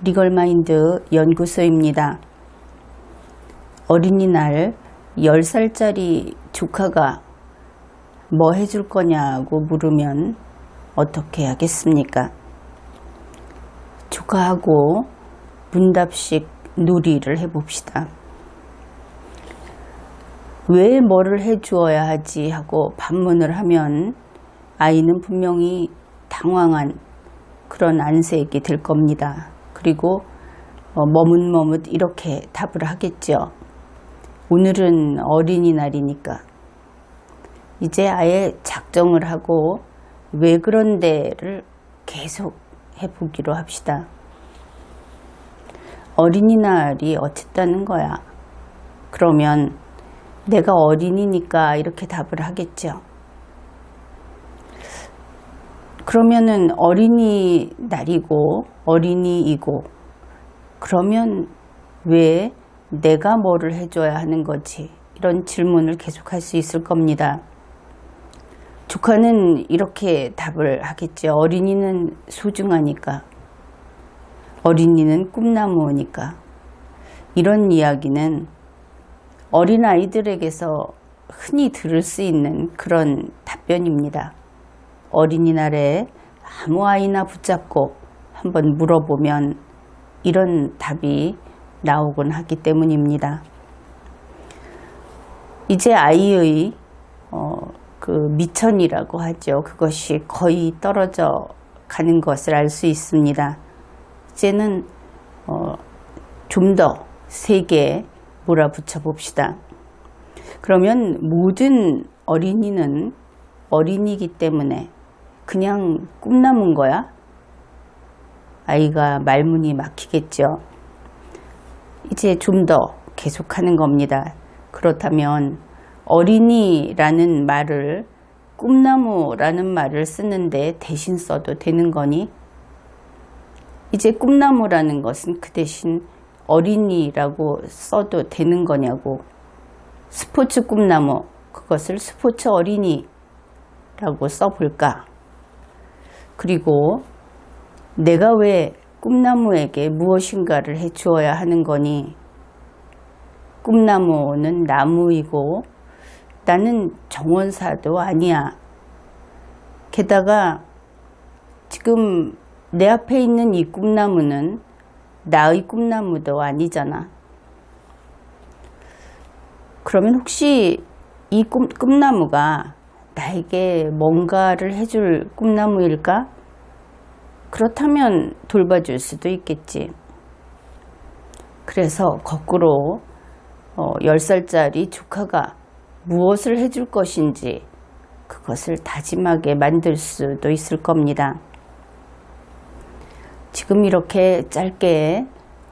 리걸마인드 연구소입니다. 어린이날 10살짜리 조카가 뭐 해줄 거냐고 물으면 어떻게 하겠습니까? 조카하고 문답식 놀이를 해봅시다. 왜 뭐를 해주어야 하지 하고 반문을 하면 아이는 분명히 당황한 그런 안색이 될 겁니다. 그리고 어, 머뭇머뭇 이렇게 답을 하겠죠. 오늘은 어린이날이니까 이제 아예 작정을 하고 왜 그런데를 계속 해보기로 합시다. 어린이날이 어쨌다는 거야. 그러면 내가 어린이니까 이렇게 답을 하겠죠. 그러면은 어린이 날이고 어린이이고 그러면 왜 내가 뭐를 해줘야 하는 거지? 이런 질문을 계속할 수 있을 겁니다. 조카는 이렇게 답을 하겠죠. 어린이는 소중하니까. 어린이는 꿈나무니까. 이런 이야기는 어린아이들에게서 흔히 들을 수 있는 그런 답변입니다. 어린이날에 아무 아이나 붙잡고 한번 물어보면 이런 답이 나오곤 하기 때문입니다. 이제 아이의 어, 그 미천이라고 하죠. 그것이 거의 떨어져 가는 것을 알 수 있습니다. 이제는 어, 좀 더 세게 몰아붙여 봅시다. 그러면 모든 어린이는 어린이기 때문에 그냥 꿈나무인 거야? 아이가 말문이 막히겠죠. 이제 좀 더 계속하는 겁니다. 그렇다면 어린이라는 말을 꿈나무라는 말을 쓰는데 대신 써도 되는 거니? 이제 꿈나무라는 것은 그 대신 어린이라고 써도 되는 거냐고. 스포츠 꿈나무, 그것을 스포츠 어린이라고 써볼까? 그리고 내가 왜 꿈나무에게 무엇인가를 해 주어야 하는 거니? 꿈나무는 나무이고 나는 정원사도 아니야. 게다가 지금 내 앞에 있는 이 꿈나무는 나의 꿈나무도 아니잖아. 그러면 혹시 이 꿈, 꿈나무가 나에게 뭔가를 해줄 꿈나무일까? 그렇다면 돌봐줄 수도 있겠지. 그래서 거꾸로 어, 10살짜리 조카가 무엇을 해줄 것인지 그것을 다짐하게 만들 수도 있을 겁니다. 지금 이렇게 짧게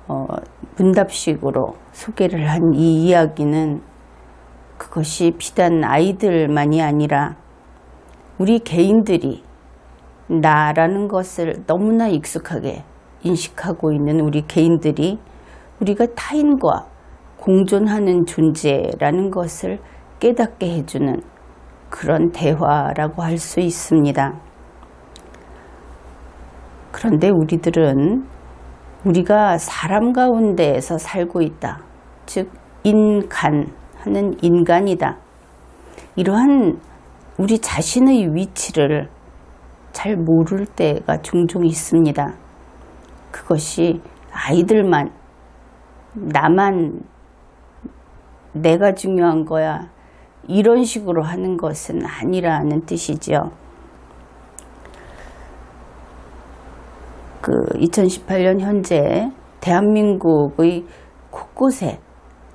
어, 문답식으로 소개를 한 이 이야기는 그것이 비단 아이들만이 아니라 우리 개인들이 나라는 것을 너무나 익숙하게 인식하고 있는 우리 개인들이 우리가 타인과 공존하는 존재라는 것을 깨닫게 해주는 그런 대화라고 할 수 있습니다. 그런데 우리들은 우리가 사람 가운데에서 살고 있다. 즉, 인간 하는 인간이다. 이러한 우리 자신의 위치를 잘 모를 때가 종종 있습니다. 그것이 아이들만, 나만, 내가 중요한 거야. 이런 식으로 하는 것은 아니라는 뜻이죠. 그 2018년 현재 대한민국의 곳곳에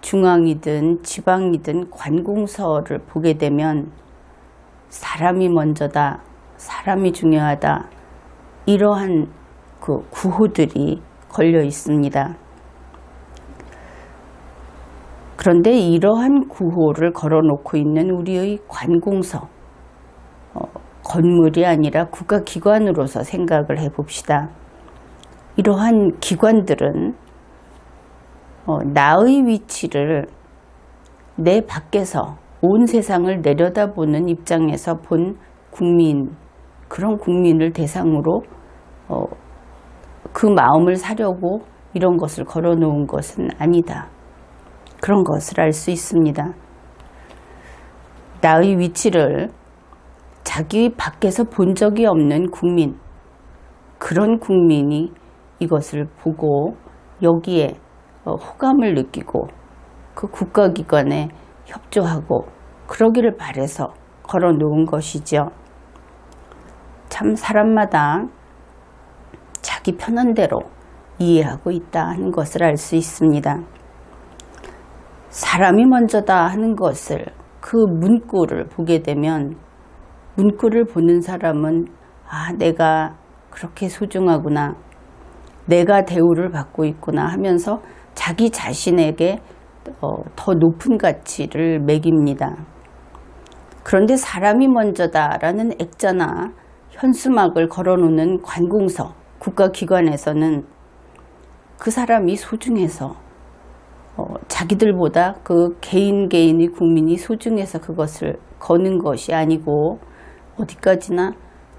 중앙이든 지방이든 관공서를 보게 되면 사람이 먼저다, 사람이 중요하다, 이러한 그 구호들이 걸려 있습니다. 그런데 이러한 구호를 걸어 놓고 있는 우리의 관공서, 어, 건물이 아니라 국가기관으로서 생각을 해 봅시다. 이러한 기관들은 어, 나의 위치를 내 밖에서 온 세상을 내려다보는 입장에서 본 국민, 그런 국민을 대상으로 어, 그 마음을 사려고 이런 것을 걸어 놓은 것은 아니다. 그런 것을 알 수 있습니다. 나의 위치를 자기 밖에서 본 적이 없는 국민, 그런 국민이 이것을 보고 여기에 어, 호감을 느끼고 그 국가기관에 협조하고 그러기를 바래서 걸어 놓은 것이죠. 참 사람마다 자기 편한 대로 이해하고 있다 하는 것을 알 수 있습니다. 사람이 먼저다 하는 것을 그 문구를 보게 되면 문구를 보는 사람은 아, 내가 그렇게 소중하구나. 내가 대우를 받고 있구나 하면서 자기 자신에게 어, 더 높은 가치를 매깁니다. 그런데 사람이 먼저다라는 액자나 현수막을 걸어놓는 관공서, 국가기관에서는 그 사람이 소중해서 어, 자기들보다 그 개인 개인의 국민이 소중해서 그것을 거는 것이 아니고 어디까지나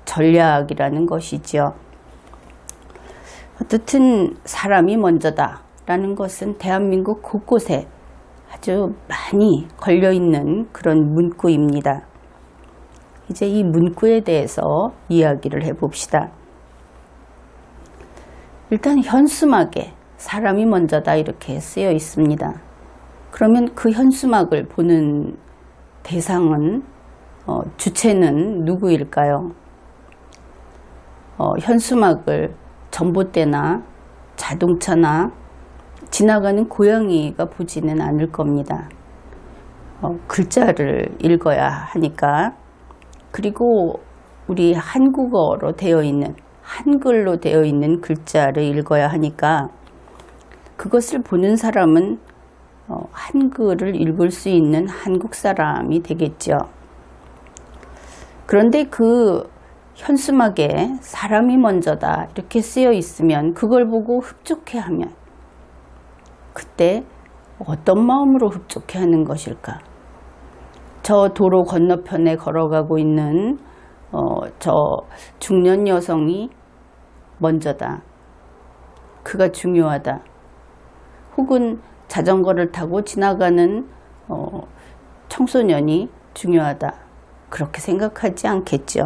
전략이라는 것이지요. 어떻든 사람이 먼저다 라는 것은 대한민국 곳곳에 아주 많이 걸려 있는 그런 문구입니다. 이제 이 문구에 대해서 이야기를 해 봅시다. 일단 현수막에 사람이 먼저다 이렇게 쓰여 있습니다. 그러면 그 현수막을 보는 대상은 어, 주체는 누구일까요? 어, 현수막을 전봇대나 자동차나 지나가는 고양이가 보지는 않을 겁니다. 어, 글자를 읽어야 하니까 그리고 우리 한국어로 되어 있는 한글로 되어 있는 글자를 읽어야 하니까 그것을 보는 사람은 어, 한글을 읽을 수 있는 한국 사람이 되겠죠. 그런데 그 현수막에 사람이 먼저다 이렇게 쓰여 있으면 그걸 보고 흡족해 하면 그때 어떤 마음으로 흡족해 하는 것일까? 저 도로 건너편에 걸어가고 있는 어, 저 중년 여성이 먼저다. 그가 중요하다. 혹은 자전거를 타고 지나가는 어, 청소년이 중요하다. 그렇게 생각하지 않겠죠.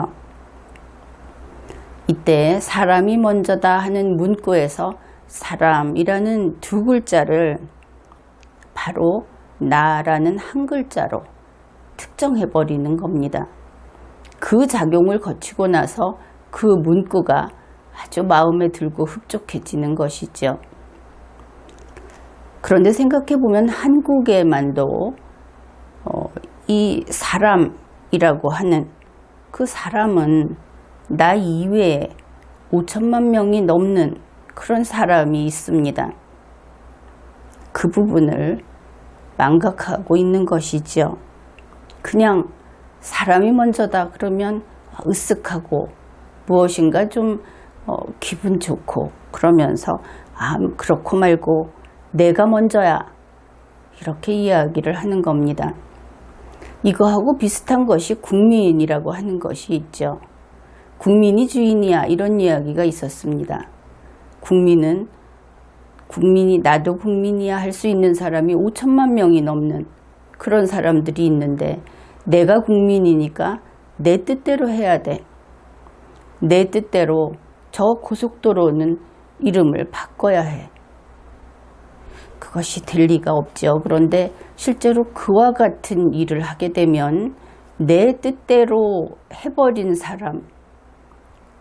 이때 사람이 먼저다 하는 문구에서 사람이라는 두 글자를 바로 나라는 한 글자로 특정해 버리는 겁니다. 그 작용을 거치고 나서 그 문구가 아주 마음에 들고 흡족해지는 것이죠. 그런데 생각해 보면 한국에만도 어, 이 사람이라고 하는 그 사람은 나 이외에 5천만 명이 넘는 그런 사람이 있습니다. 그 부분을 망각하고 있는 것이죠. 그냥 사람이 먼저다 그러면 으쓱하고 무엇인가 좀 어, 기분 좋고 그러면서 아 그렇고 말고 내가 먼저야 이렇게 이야기를 하는 겁니다. 이거하고 비슷한 것이 국민이라고 하는 것이 있죠. 국민이 주인이야 이런 이야기가 있었습니다. 국민은 국민이 나도 국민이야 할 수 있는 사람이 5천만 명이 넘는 그런 사람들이 있는데 내가 국민이니까 내 뜻대로 해야 돼. 내 뜻대로 저 고속도로는 이름을 바꿔야 해. 그것이 될 리가 없죠. 그런데 실제로 그와 같은 일을 하게 되면 내 뜻대로 해버린 사람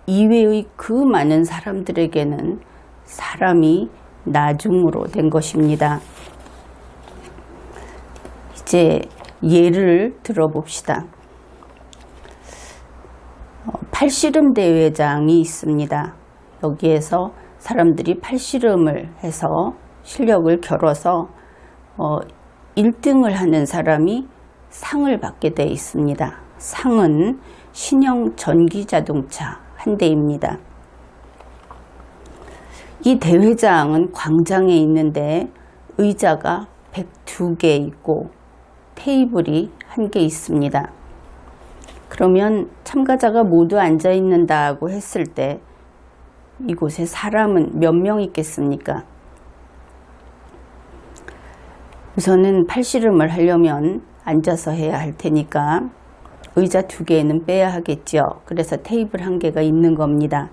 이외의 그 많은 사람들에게는 사람이 나중으로 된 것입니다. 이제 예를 들어봅시다. 어, 팔씨름 대회장이 있습니다. 여기에서 사람들이 팔씨름을 해서 실력을 겨뤄서 어, 1등을 하는 사람이 상을 받게 되어 있습니다. 상은 신형 전기자동차 한 대입니다. 이 대회장은 광장에 있는데 의자가 102개 있고 테이블이 한 개 있습니다. 그러면 참가자가 모두 앉아 있는다고 했을 때 이곳에 사람은 몇 명 있겠습니까? 우선은 팔씨름을 하려면 앉아서 해야 할 테니까 의자 두 개는 빼야 하겠죠. 그래서 테이블 한 개가 있는 겁니다.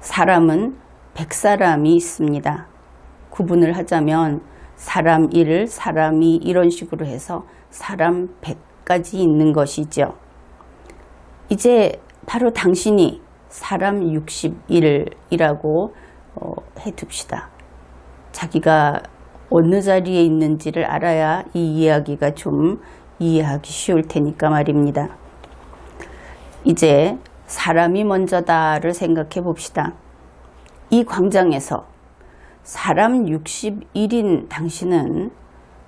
사람은 100사람이 있습니다. 구분을 하자면 사람 1, 사람 2 이런 식으로 해서 사람 100까지 있는 것이죠. 이제 바로 당신이 사람 61이라고 어, 해둡시다. 자기가 어느 자리에 있는지를 알아야 이 이야기가 좀 이해하기 쉬울 테니까 말입니다. 이제 사람이 먼저다를 생각해 봅시다. 이 광장에서 사람 61인 당신은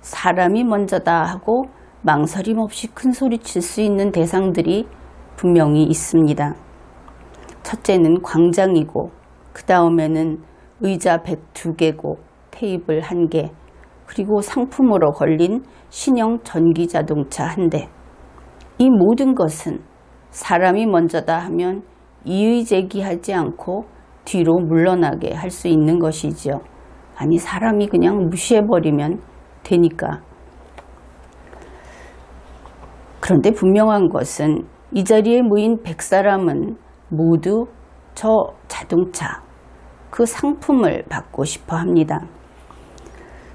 사람이 먼저다 하고 망설임 없이 큰 소리 칠 수 있는 대상들이 분명히 있습니다. 첫째는 광장이고 그 다음에는 의자 102개고 테이블 1개 그리고 상품으로 걸린 신형 전기 자동차 한 대. 이 모든 것은 사람이 먼저다 하면 이의 제기하지 않고 뒤로 물러나게 할 수 있는 것이죠. 아니 사람이 그냥 무시해버리면 되니까. 그런데 분명한 것은 이 자리에 모인 100사람은 모두 저 자동차, 그 상품을 받고 싶어 합니다.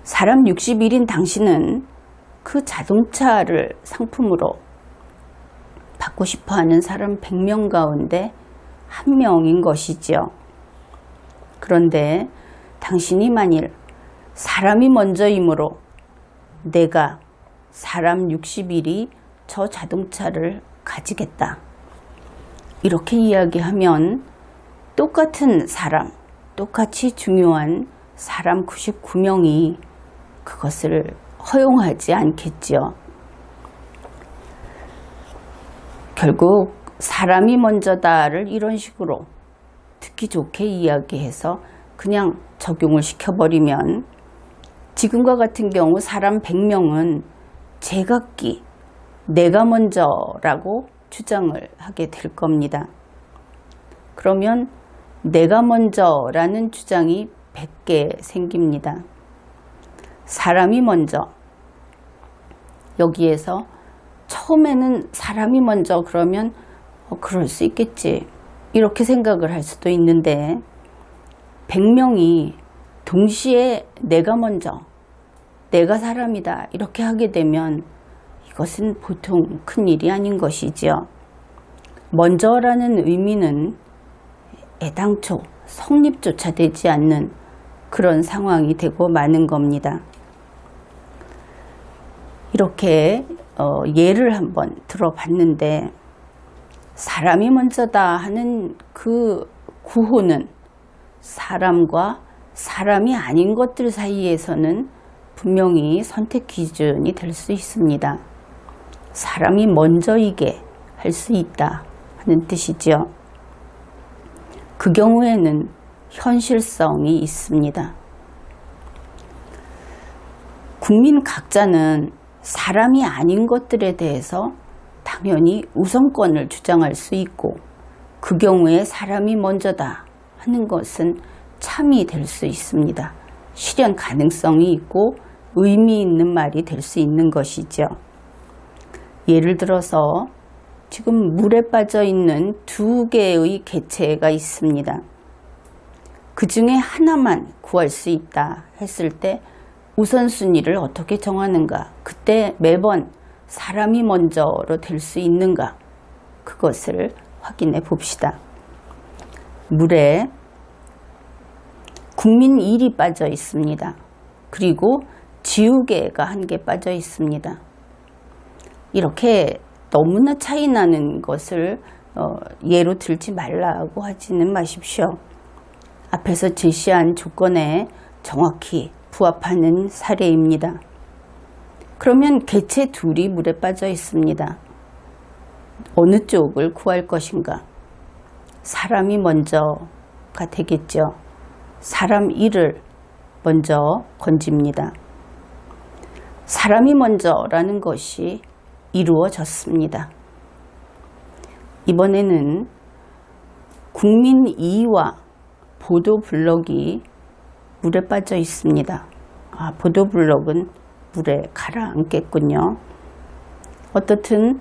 사람 61인 당신은 그 자동차를 상품으로 받고 싶어 하는 사람 100명 가운데 한 명인 것이죠. 그런데 당신이 만일 사람이 먼저이므로 내가 사람 60일이 저 자동차를 가지겠다. 이렇게 이야기하면 똑같은 사람, 똑같이 중요한 사람 99명이 그것을 허용하지 않겠죠. 결국 사람이 먼저다를 이런 식으로 듣기 좋게 이야기해서 그냥 적용을 시켜버리면 지금과 같은 경우 사람 100명은 제각기 내가 먼저라고 주장을 하게 될 겁니다. 그러면 내가 먼저라는 주장이 100개 생깁니다. 사람이 먼저 여기에서 처음에는 사람이 먼저 그러면 어, 그럴 수 있겠지 이렇게 생각을 할 수도 있는데 100명이 동시에 내가 먼저 내가 사람이다 이렇게 하게 되면 이것은 보통 큰 일이 아닌 것이지요. 먼저라는 의미는 애당초 성립조차 되지 않는 그런 상황이 되고 마는 겁니다. 이렇게 어, 예를 한번 들어봤는데 사람이 먼저다 하는 그 구호는 사람과 사람이 아닌 것들 사이에서는 분명히 선택 기준이 될 수 있습니다. 사람이 먼저이게 할 수 있다 하는 뜻이죠. 그 경우에는 현실성이 있습니다. 국민 각자는 사람이 아닌 것들에 대해서 당연히 우선권을 주장할 수 있고 그 경우에 사람이 먼저다 하는 것은 참이 될 수 있습니다. 실현 가능성이 있고 의미 있는 말이 될 수 있는 것이죠. 예를 들어서 지금 물에 빠져 있는 두 개의 개체가 있습니다. 그 중에 하나만 구할 수 있다 했을 때 우선순위를 어떻게 정하는가? 그때 매번 사람이 먼저로 될 수 있는가? 그것을 확인해 봅시다. 물에 국민 1이 빠져 있습니다. 그리고 지우개가 한 개 빠져 있습니다. 이렇게 너무나 차이 나는 것을 어, 예로 들지 말라고 하지는 마십시오. 앞에서 제시한 조건에 정확히 부합하는 사례입니다. 그러면 개체 둘이 물에 빠져 있습니다. 어느 쪽을 구할 것인가? 사람이 먼저가 되겠죠. 사람 일을 먼저 건집니다. 사람이 먼저라는 것이 이루어졌습니다. 이번에는 국민 2와 보도 블럭이 물에 빠져 있습니다. 아, 보도블럭은 물에 가라앉겠군요. 어떻든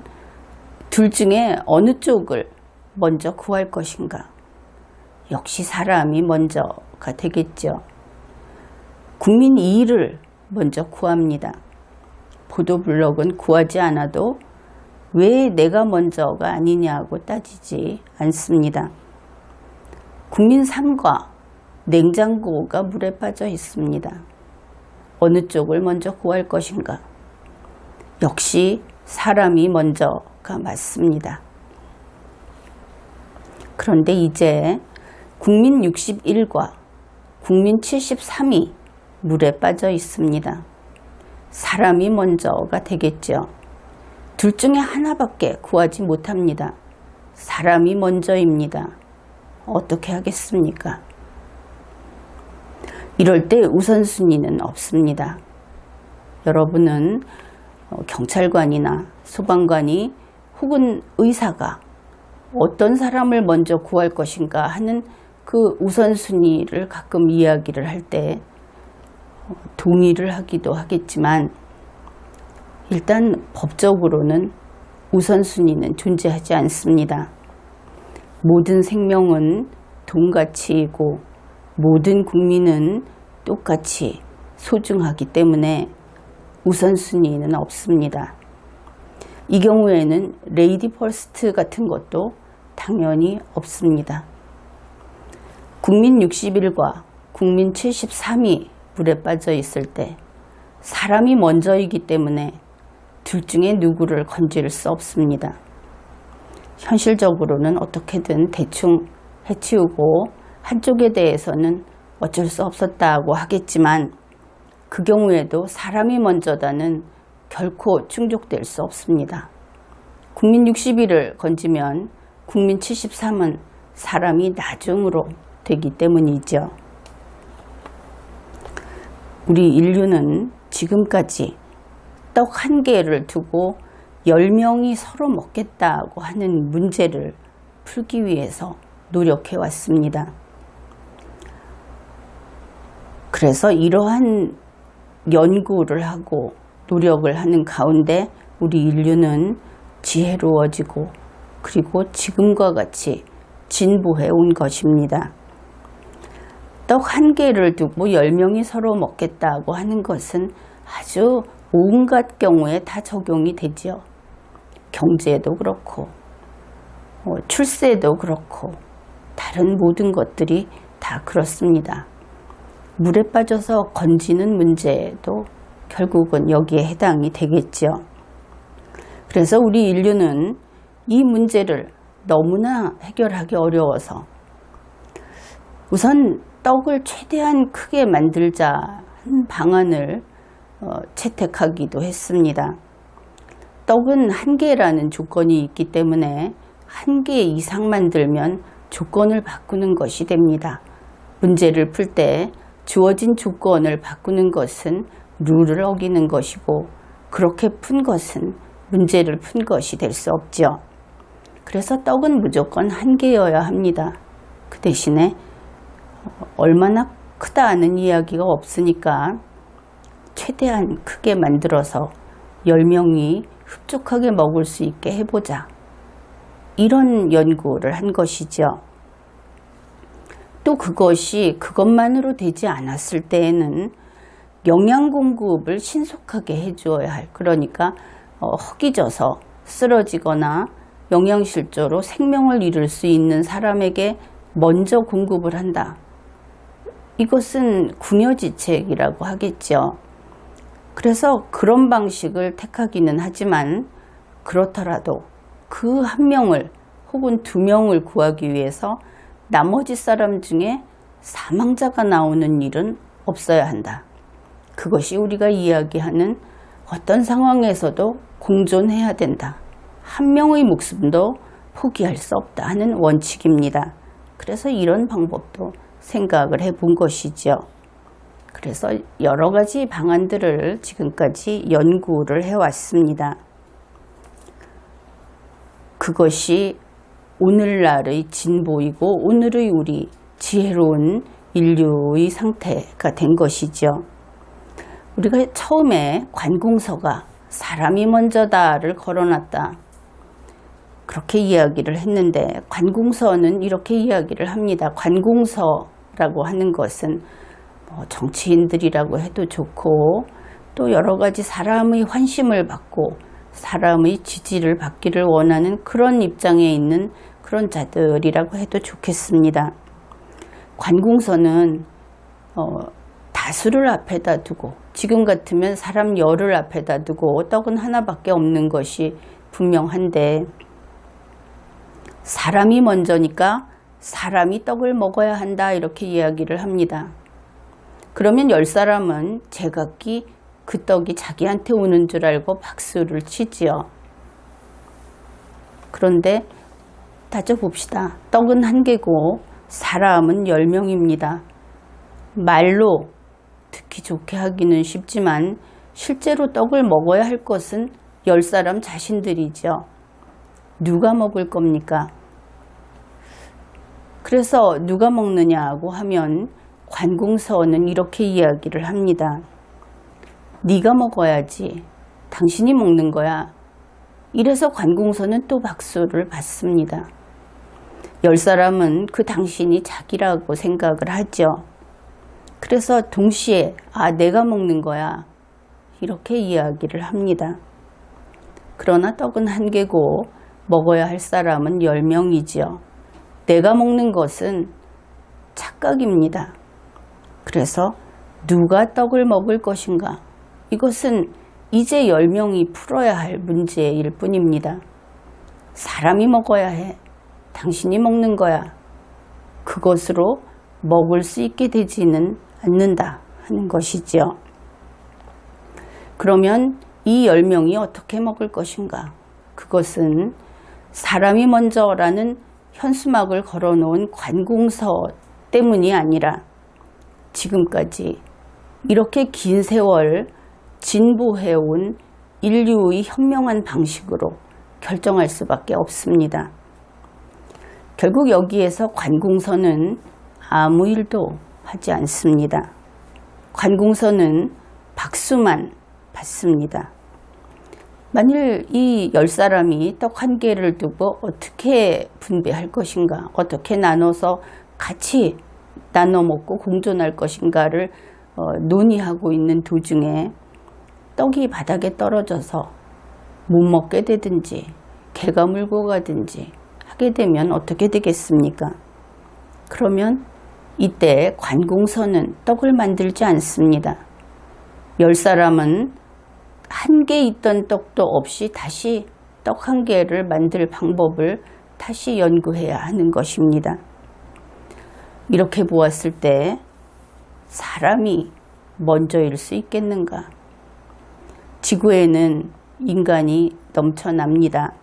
둘 중에 어느 쪽을 먼저 구할 것인가? 역시 사람이 먼저가 되겠죠. 국민 2를 먼저 구합니다. 보도블럭은 구하지 않아도 왜 내가 먼저가 아니냐고 따지지 않습니다. 국민 3과 냉장고가 물에 빠져 있습니다. 어느 쪽을 먼저 구할 것인가? 역시 사람이 먼저가 맞습니다. 그런데 이제 국민 61과 국민 73이 물에 빠져 있습니다. 사람이 먼저가 되겠죠. 둘 중에 하나밖에 구하지 못합니다. 사람이 먼저입니다. 어떻게 하겠습니까? 이럴 때 우선순위는 없습니다. 여러분은 어, 경찰관이나 소방관이 혹은 의사가 어떤 사람을 먼저 구할 것인가 하는 그 우선순위를 가끔 이야기를 할 때 동의를 하기도 하겠지만 일단 법적으로는 우선순위는 존재하지 않습니다. 모든 생명은 동가치이고 모든 국민은 똑같이 소중하기 때문에 우선순위는 없습니다. 이 경우에는 레이디 퍼스트 같은 것도 당연히 없습니다. 국민 61과 국민 73이 물에 빠져 있을 때 사람이 먼저이기 때문에 둘 중에 누구를 건질 수 없습니다. 현실적으로는 어떻게든 대충 해치우고 한쪽에 대해서는 어쩔 수 없었다고 하겠지만 그 경우에도 사람이 먼저다는 결코 충족될 수 없습니다. 국민 61을 건지면 국민 73은 사람이 나중으로 되기 때문이죠. 우리 인류는 지금까지 떡 한 개를 두고 10명이 서로 먹겠다고 하는 문제를 풀기 위해서 노력해 왔습니다. 그래서 이러한 연구를 하고 노력을 하는 가운데 우리 인류는 지혜로워지고 그리고 지금과 같이 진보해 온 것입니다. 떡 한 개를 두고 10명이 서로 먹겠다고 하는 것은 아주 온갖 경우에 다 적용이 되죠. 경제도 그렇고, 어, 출세도 그렇고, 다른 모든 것들이 다 그렇습니다. 물에 빠져서 건지는 문제도 결국은 여기에 해당이 되겠죠. 그래서 우리 인류는 이 문제를 너무나 해결하기 어려워서 우선 떡을 최대한 크게 만들자 한 방안을 어, 채택하기도 했습니다. 떡은 한 개라는 조건이 있기 때문에 한 개 이상 만들면 조건을 바꾸는 것이 됩니다. 문제를 풀 때 주어진 조건을 바꾸는 것은 룰을 어기는 것이고 그렇게 푼 것은 문제를 푼 것이 될 수 없죠. 그래서 떡은 무조건 한 개여야 합니다. 그 대신에 얼마나 크다는 이야기가 없으니까 최대한 크게 만들어서 10명이 흡족하게 먹을 수 있게 해보자. 이런 연구를 한 것이죠. 또 그것이 그것만으로 되지 않았을 때에는 영양 공급을 신속하게 해주어야 할 그러니까 어, 허기져서 쓰러지거나 영양실조로 생명을 잃을 수 있는 사람에게 먼저 공급을 한다. 이것은 궁여지책이라고 하겠죠. 그래서 그런 방식을 택하기는 하지만 그렇더라도 그 한 명을 혹은 두 명을 구하기 위해서 나머지 사람 중에 사망자가 나오는 일은 없어야 한다. 그것이 우리가 이야기하는 어떤 상황에서도 공존해야 된다. 한 명의 목숨도 포기할 수 없다 하는 원칙입니다. 그래서 이런 방법도 생각을 해본 것이죠. 그래서 여러 가지 방안들을 지금까지 연구를 해왔습니다. 그것이 오늘날의 진보이고 오늘의 우리 지혜로운 인류의 상태가 된 것이죠. 우리가 처음에 관공서가 사람이 먼저다를 걸어놨다. 그렇게 이야기를 했는데 관공서는 이렇게 이야기를 합니다. 관공서라고 하는 것은 뭐 정치인들이라고 해도 좋고 또 여러 가지 사람의 환심을 받고 사람의 지지를 받기를 원하는 그런 입장에 있는 그런 자들이라고 해도 좋겠습니다. 관공서는 어, 다수를 앞에다 두고 지금 같으면 사람 열을 앞에다 두고 떡은 하나밖에 없는 것이 분명한데 사람이 먼저니까 사람이 떡을 먹어야 한다 이렇게 이야기를 합니다. 그러면 열 사람은 제각기 그 떡이 자기한테 오는 줄 알고 박수를 치지요. 그런데 따져봅시다. 떡은 한 개고 사람은 열 명입니다. 말로 듣기 좋게 하기는 쉽지만 실제로 떡을 먹어야 할 것은 열 사람 자신들이죠. 누가 먹을 겁니까? 그래서 누가 먹느냐고 하면 관공서는 이렇게 이야기를 합니다. 네가 먹어야지. 당신이 먹는 거야. 이래서 관공서는 또 박수를 받습니다. 열 사람은 그 당신이 자기라고 생각을 하죠. 그래서 동시에 아 내가 먹는 거야 이렇게 이야기를 합니다. 그러나 떡은 한 개고 먹어야 할 사람은 열 명이지요. 내가 먹는 것은 착각입니다. 그래서 누가 떡을 먹을 것인가? 이것은 이제 열 명이 풀어야 할 문제일 뿐입니다. 사람이 먹어야 해. 당신이 먹는 거야. 그것으로 먹을 수 있게 되지는 않는다 하는 것이지요. 그러면 이 열 명이 어떻게 먹을 것인가? 그것은 사람이 먼저라는 현수막을 걸어놓은 관공서 때문이 아니라 지금까지 이렇게 긴 세월 진보해온 인류의 현명한 방식으로 결정할 수밖에 없습니다. 결국 여기에서 관공서는 아무 일도 하지 않습니다. 관공서는 박수만 받습니다. 만일 이 열 사람이 떡 한 개를 두고 어떻게 분배할 것인가, 어떻게 나눠서 같이 나눠 먹고 공존할 것인가를 어, 논의하고 있는 도중에 떡이 바닥에 떨어져서 못 먹게 되든지 개가 물고 가든지 하게 되면 어떻게 되겠습니까? 그러면 이때 관공서는 떡을 만들지 않습니다. 열 사람은 한 개 있던 떡도 없이 다시 떡 한 개를 만들 방법을 다시 연구해야 하는 것입니다. 이렇게 보았을 때 사람이 먼저일 수 있겠는가? 지구에는 인간이 넘쳐납니다.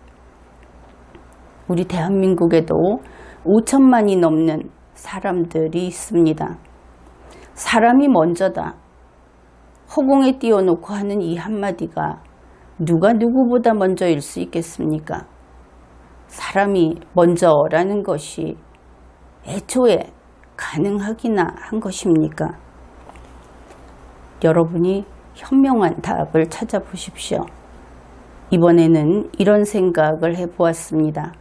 우리 대한민국에도 5천만이 넘는 사람들이 있습니다. 사람이 먼저다. 허공에 띄워놓고 하는 이 한마디가 누가 누구보다 먼저일 수 있겠습니까? 사람이 먼저라는 것이 애초에 가능하기나 한 것입니까? 여러분이 현명한 답을 찾아보십시오. 이번에는 이런 생각을 해보았습니다.